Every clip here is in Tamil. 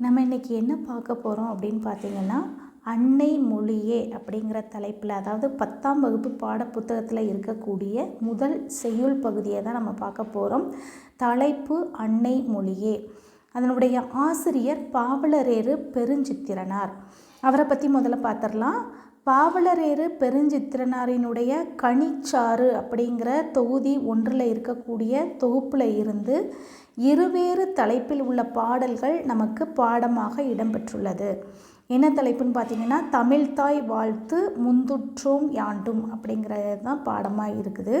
நம்ம இன்றைக்கி என்ன பார்க்க போகிறோம் அப்படின்னு பார்த்தீங்கன்னா அன்னை மொழியே அப்படிங்கிற தலைப்பில் அதாவது பத்தாம் வகுப்பு பாடப்புத்தகத்தில் இருக்கக்கூடிய முதல் செய்யுள் பகுதியை தான் நம்ம பார்க்க போகிறோம் தலைப்பு அன்னை மொழியே. அதனுடைய ஆசிரியர் பாவலரேறு பெருஞ்சித்திரனார். அவரை பற்றி முதல்ல பார்த்துடலாம். பாவலரேறு பெருஞ்சித்திரனாரினுடைய கனிச்சாறு அப்படிங்கிற தொகுதி ஒன்றில் இருக்கக்கூடிய தொகுப்பில் இருந்து இருவேறு தலைப்பில் உள்ள பாடல்கள் நமக்கு பாடமாக இடம்பெற்றுள்ளது. என்ன தலைப்புன்னு பார்த்தீங்கன்னா தமிழ்தாய் வாழ்த்து முந்துற்றோம் யாண்டும் அப்படிங்கிறது தான் பாடமாக இருக்குது.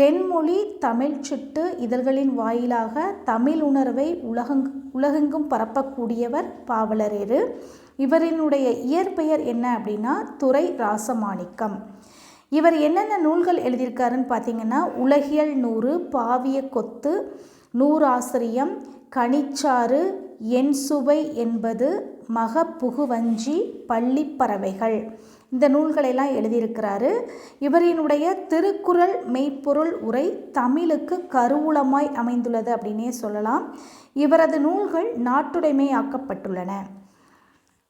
தென்மொழி தமிழ் சிட்டு இதழ்களின் வாயிலாக தமிழ் உணர்வை உலகங் உலகெங்கும் பரப்பக்கூடியவர் பாவலரேறு. இவரினுடைய இயற்பெயர் என்ன அப்படின்னா துறை ராசமாணிக்கம் இவர் என்னென்ன நூல்கள் எழுதியிருக்காருன்னு பார்த்தீங்கன்னா உலகியல் நூறு பாவிய கொத்து நூறாசிரியம் கனிச்சாறு என் சுவை என்பது மக புகுவஞ்சி பள்ளிப்பறவைகள். இந்த நூல்களெல்லாம் எழுதியிருக்கிறாரு. இவரினுடைய திருக்குறள் மெய்ப்பொருள் உரை தமிழுக்கு கருவூலமாய் அமைந்துள்ளது அப்படின்னே சொல்லலாம். இவரது நூல்கள் நாட்டுடைமையாக்கப்பட்டுள்ளன.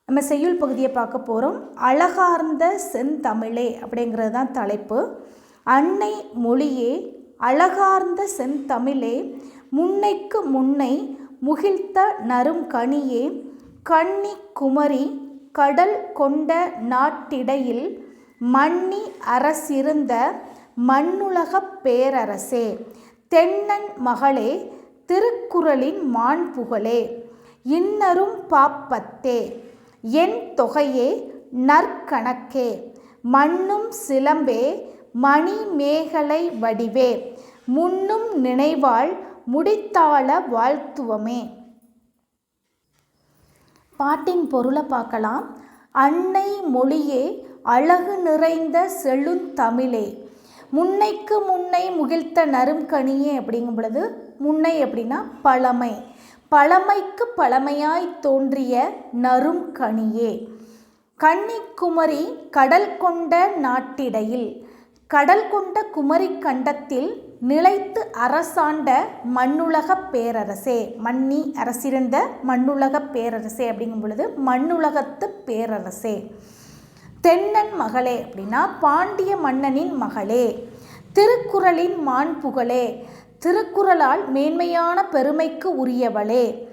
நம்ம செய்யுள் பகுதியை பார்க்க போகிறோம் அழகார்ந்த செந்தமிழே அப்படிங்கிறது தான் தலைப்பு. அன்னை மொழியே அழகார்ந்த செந்தமிழே முன்னைக்கு முன்னை முகிழ்த்த நரும் கனியே கன்னி குமரி கடல் கொண்ட நாட்டிடையில் மன்னி அரசிருந்த மண்ணுலகப் பேரரசே தென்னன் மகளே திருக்குறளின் மாண்புகளே இன்னரும் பாப்பத்தே என் தொகையே நற்கணக்கே. மண்ணும் சிலம்பே மணி மேகலை வடிவே. முன்னும் நினைவாள் முடித்தாள வாழ்த்துவமே. பாட்டின் பொருளை பார்க்கலாம். அன்னை மொழியே அழகு நிறைந்த செழுந்தமிழே முன்னைக்கு முன்னை முகிழ்த்த நறும்கனியே அப்படிங்கும் பொழுது முன்னை அப்படின்னா பழமை. பழமைக்கு பழமையாய் தோன்றிய நறும் கனியே. கன்னிக்குமரி கடல் கொண்ட நாட்டிடையில் கடல் கொண்ட குமரி கண்டத்தில் நிலைத்து அரசாண்ட மண்ணுலகப் பேரரசே. மன்னி அரசிருந்த மண்ணுலகப் பேரரசே அப்படிங்கும் பொழுது மண்ணுலகத்து பேரரசே. தென்னன் மகளே அப்படின்னா பாண்டிய மன்னனின் மகளே. திருக்குறளின் மாண்புகளே. திருக்குறளால் மேன்மையான பெருமைக்கு உரியவளே.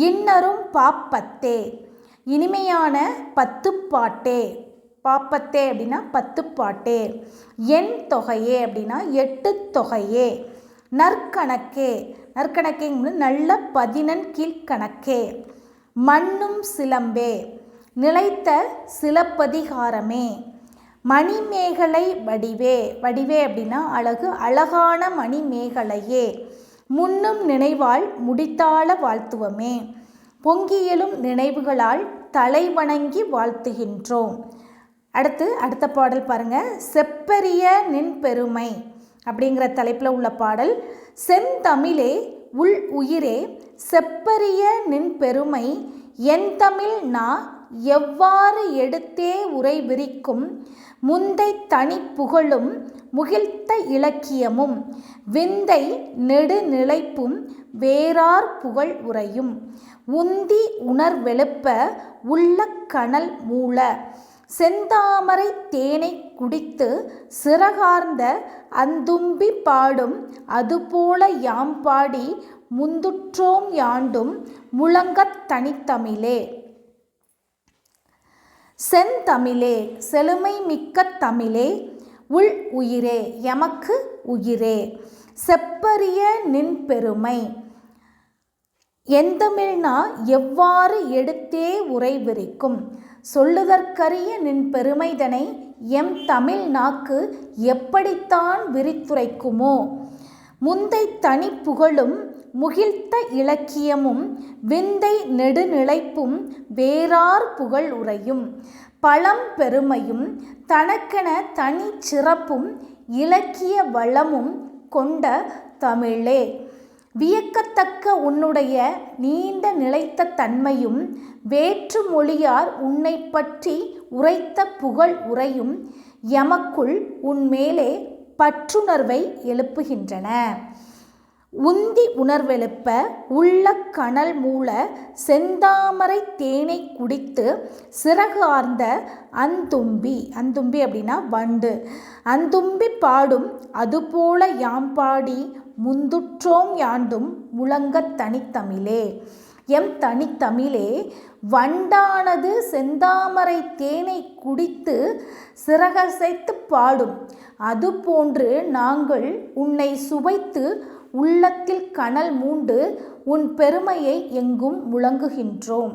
இன்னரும் பாப்பத்தே. இனிமையான பத்துப்பாட்டே. பாப்பத்தே அப்படின்னா பத்துப்பாட்டே. எண் தொகையே அப்படின்னா எட்டு தொகையே. நற்கணக்கே. நற்கணக்கேங்கிறது நல்ல பதினன் கீழ்கணக்கே மண்ணும் சிலம்பே. நிலைத்த சிலப்பதிகாரமே. மணிமேகலை வடிவே. வடிவே அப்படின்னா அழகு. அழகான மணிமேகலையே. முன்னும் நினைவால் முடித்தாள வாழ்த்துவமே. பொங்கியலும் நினைவுகளால் தலை வணங்கி வாழ்த்துகின்றோம். அடுத்து அடுத்த பாடல் பாருங்க. செப்பரிய நின் பெருமை அப்படிங்கிற தலைப்பில் உள்ள பாடல். செந்தமிழே உள் உயிரே செப்பரிய நின் பெருமை என் தமிழ் நான் எவ்வாறு எடுத்தே உரை விரிக்கும்? முந்தை தனி புகழும் முகிழ்த்த இலக்கியமும் விந்தை நெடுநிலைப்பும் வேறார் புகழ் உரையும். உந்தி உணர்வெழுப்ப உள்ள கனல் மூல செந்தாமரை தேனை குடித்து சிறகார்ந்த அந்தும்பி பாடும் அதுபோல யாம் பாடி முந்துற்றோம் யாண்டும் முழங்கத் தனித்தமிழே. செந்தமிழே செழுமை மிக்க தமிழே உள் உயிரே எமக்கு உயிரே. செப்பரிய நின் பெருமை எந்தமிழ்னா எவ்வாறு எடுத்தே உரை விரிக்கும்? சொல்லுதற்கரிய நின் பெருமைதனை எம் தமிழ் நாக்கு எப்படித்தான் விரித்துரைக்குமோ? முந்தை தனி புகழும் முகிழ்த்த இலக்கியமும் விந்தை நெடுநிலைப்பும் வேறார் புகழ் உரையும். பழம் பெருமையும் தனக்கென தனி சிறப்பும் இலக்கிய வளமும் கொண்ட தமிழே. வியக்கத்தக்க உன்னுடைய நீண்ட நிலைத்த தன்மையும் வேற்று மொழியார் உன்னை பற்றி உரைத்த புகழ் உரையும் எமக்குள் உன்மேலே பற்றுணர்வை எழுப்புகின்றன. உந்தி உணர்வெழுப்ப உள்ள கனல் மூல செந்தாமரை தேனை குடித்து சிறகு ஆர்ந்த அந்தும்பி. அந்தும்பி அப்படின்னா வண்டு. அந்தும்பி பாடும் அதுபோல யாம் பாடி முந்துற்றோம் யாண்டும் முழங்கத் தனித்தமிழே. எம் தனித்தமிழே வண்டானது செந்தாமரை தேனை குடித்து சிறகசைத்து பாடும். அதுபோன்று நாங்கள் உன்னை சுவைத்து உள்ளத்தில் கனல் மூண்டு உன் பெருமையை எங்கும் முழங்குகின்றோம்.